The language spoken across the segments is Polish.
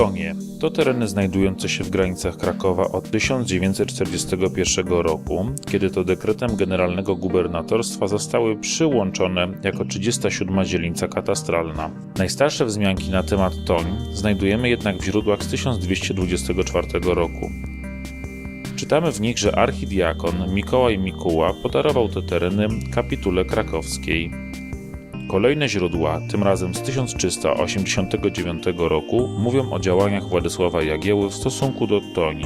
Tonie to tereny znajdujące się w granicach Krakowa od 1941 roku, kiedy to dekretem generalnego gubernatorstwa zostały przyłączone jako 37 dzielnica katastralna. Najstarsze wzmianki na temat Toń znajdujemy jednak w źródłach z 1224 roku. Czytamy w nich, że archidiakon Mikołaj Mikuła podarował te tereny kapitule krakowskiej. Kolejne źródła, tym razem z 1389 roku, mówią o działaniach Władysława Jagieły w stosunku do Toni.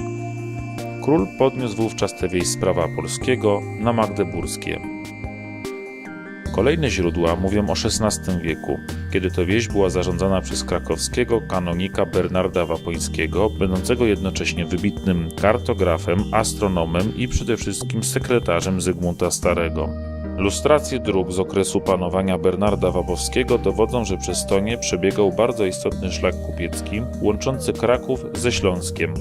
Król podniósł wówczas tę wieś z prawa polskiego na magdeburskie. Kolejne źródła mówią o XVI wieku, kiedy to wieś była zarządzana przez krakowskiego kanonika Bernarda Wapońskiego, będącego jednocześnie wybitnym kartografem, astronomem i przede wszystkim sekretarzem Zygmunta Starego. Lustracje dróg z okresu panowania Bernarda Wapowskiego dowodzą, że przez Tonie przebiegał bardzo istotny szlak kupiecki łączący Kraków ze Śląskiem.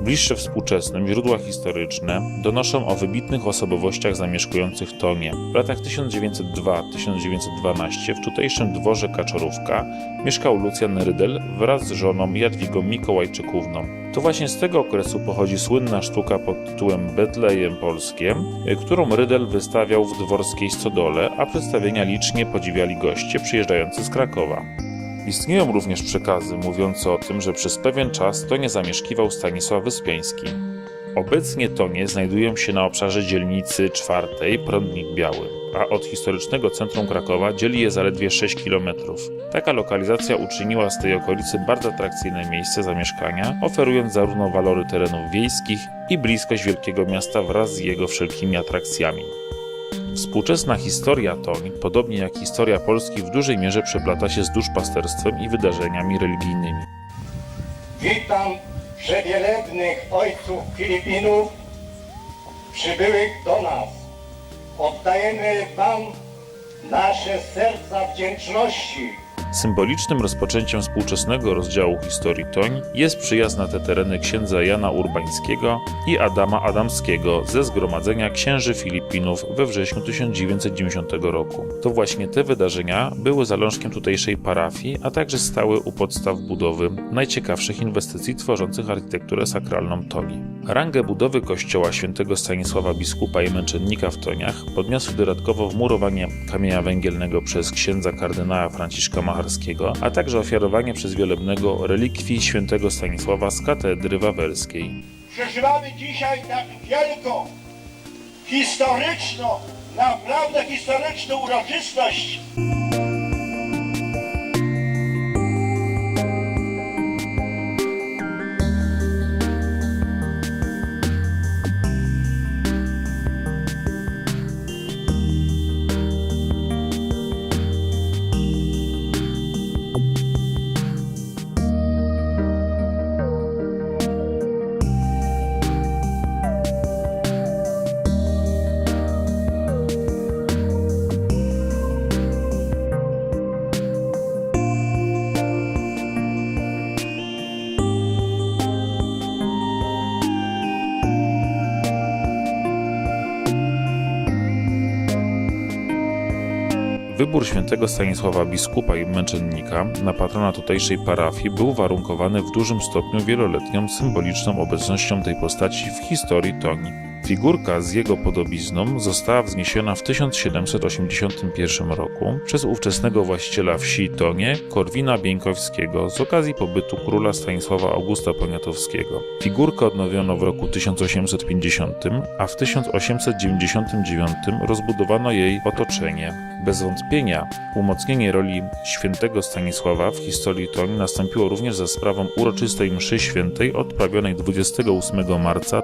Bliższe współczesnym źródła historyczne donoszą o wybitnych osobowościach zamieszkujących Tonie. W latach 1902-1912 w tutejszym dworze Kaczorówka mieszkał Lucjan Rydel wraz z żoną Jadwigą Mikołajczykówną. To właśnie z tego okresu pochodzi słynna sztuka pod tytułem Betlejem Polskie, którą Rydel wystawiał w dworskiej stodole, a przedstawienia licznie podziwiali goście przyjeżdżający z Krakowa. Istnieją również przekazy mówiące o tym, że przez pewien czas Tonie zamieszkiwał Stanisław Wyspiański. Obecnie Tonie znajdują się na obszarze dzielnicy czwartej Prądnik Biały, a od historycznego centrum Krakowa dzieli je zaledwie 6 km. Taka lokalizacja uczyniła z tej okolicy bardzo atrakcyjne miejsce zamieszkania, oferując zarówno walory terenów wiejskich i bliskość wielkiego miasta wraz z jego wszelkimi atrakcjami. Współczesna historia Toń, podobnie jak historia Polski, w dużej mierze przeplata się z duszpasterstwem i wydarzeniami religijnymi. Witam przewielebnych ojców Filipinów przybyłych do nas. Oddajemy Wam nasze serca wdzięczności. Symbolicznym rozpoczęciem współczesnego rozdziału historii Toń jest przyjazd na te tereny księdza Jana Urbańskiego i Adama Adamskiego ze Zgromadzenia Księży Filipinów we wrześniu 1990 roku. To właśnie te wydarzenia były zalążkiem tutejszej parafii, a także stały u podstaw budowy najciekawszych inwestycji tworzących architekturę sakralną Toni. Rangę budowy kościoła świętego Stanisława Biskupa i Męczennika w Toniach podniosły dodatkowo wmurowanie kamienia węgielnego przez księdza kardynała Franciszka A także ofiarowanie przez wielebnego relikwii świętego Stanisława z katedry wawelskiej. Przeżywamy dzisiaj tak wielką, historyczną, naprawdę historyczną uroczystość. Wybór świętego Stanisława biskupa i męczennika na patrona tutejszej parafii był warunkowany w dużym stopniu wieloletnią symboliczną obecnością tej postaci w historii Toni. Figurka z jego podobizną została wzniesiona w 1781 roku przez ówczesnego właściciela wsi Tonie, Korwina Bieńkowskiego z okazji pobytu króla Stanisława Augusta Poniatowskiego. Figurkę odnowiono w roku 1850, a w 1899 rozbudowano jej otoczenie. Bez wątpienia umocnienie roli świętego Stanisława w historii Toń nastąpiło również za sprawą uroczystej mszy świętej odprawionej 28 marca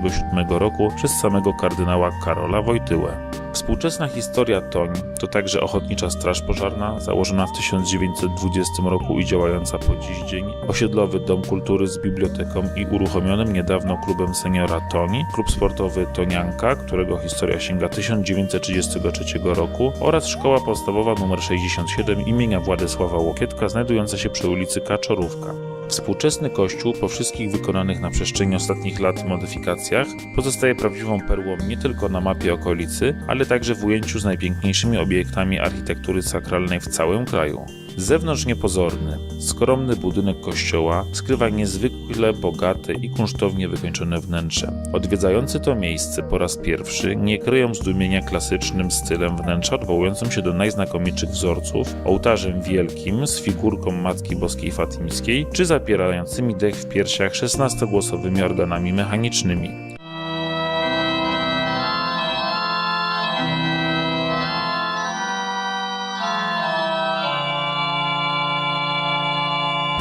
1977 roku przez samego kardynała Karola Wojtyłę. Współczesna historia Toń to także Ochotnicza Straż Pożarna, założona w 1920 roku i działająca po dziś dzień, osiedlowy Dom Kultury z biblioteką i uruchomionym niedawno klubem seniora Toni, klub sportowy Tonianka, którego historia sięga 1933 roku oraz szkoła podstawowa nr 67 imienia Władysława Łokietka znajdująca się przy ulicy Kaczorówka. Współczesny kościół po wszystkich wykonanych na przestrzeni ostatnich lat modyfikacjach pozostaje prawdziwą perłą nie tylko na mapie okolicy, ale także w ujęciu z najpiękniejszymi obiektami architektury sakralnej w całym kraju. Zewnątrz niepozorny, skromny budynek kościoła skrywa niezwykle bogate i kunsztownie wykończone wnętrze. Odwiedzający to miejsce po raz pierwszy nie kryją zdumienia klasycznym stylem wnętrza odwołującym się do najznakomitszych wzorców, ołtarzem wielkim z figurką Matki Boskiej Fatimskiej, czy zapierającymi dech w piersiach 16-głosowymi organami mechanicznymi.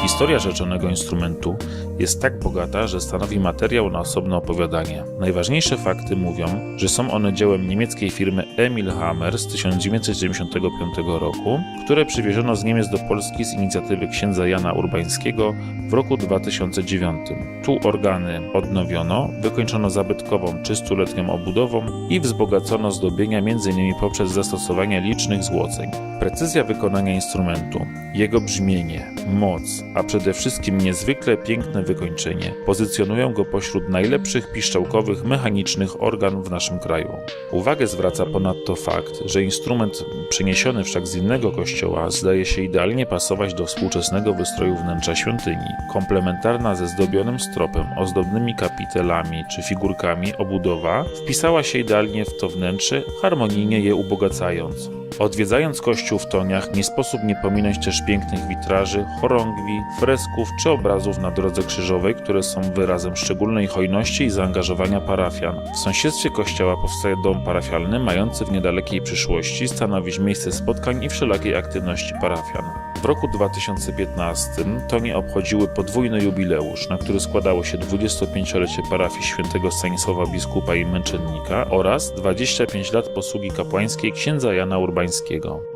Historia rzeczonego instrumentu jest tak bogata, że stanowi materiał na osobne opowiadanie. Najważniejsze fakty mówią, że są one dziełem niemieckiej firmy Emil Hammer z 1975 roku, które przywieziono z Niemiec do Polski z inicjatywy księdza Jana Urbańskiego w roku 2009. Tu organy odnowiono, wykończono zabytkową 300-letnią obudową i wzbogacono zdobienia m.in. poprzez zastosowanie licznych złoceń. Precyzja wykonania instrumentu, jego brzmienie, moc, a przede wszystkim niezwykle piękne wykończenie pozycjonują go pośród najlepszych piszczałkowych mechanicznych organ w naszym kraju. Uwagę zwraca ponadto fakt, że instrument przeniesiony wszak z innego kościoła zdaje się idealnie pasować do współczesnego wystroju wnętrza świątyni. Komplementarna ze zdobionym stropem, ozdobnymi kapitelami czy figurkami obudowa wpisała się idealnie w to wnętrze, harmonijnie je ubogacając. Odwiedzając kościół w Toniach, nie sposób nie pominąć też pięknych witraży, chorągwi, fresków czy obrazów na drodze krzyżowej, które są wyrazem szczególnej hojności i zaangażowania parafian. W sąsiedztwie kościoła powstaje dom parafialny, mający w niedalekiej przyszłości stanowić miejsce spotkań i wszelakiej aktywności parafian. W roku 2015 Tonie obchodziły podwójny jubileusz, na który składało się 25-lecie parafii świętego Stanisława Biskupa i Męczennika oraz 25 lat posługi kapłańskiej księdza Jana Urbańskiego.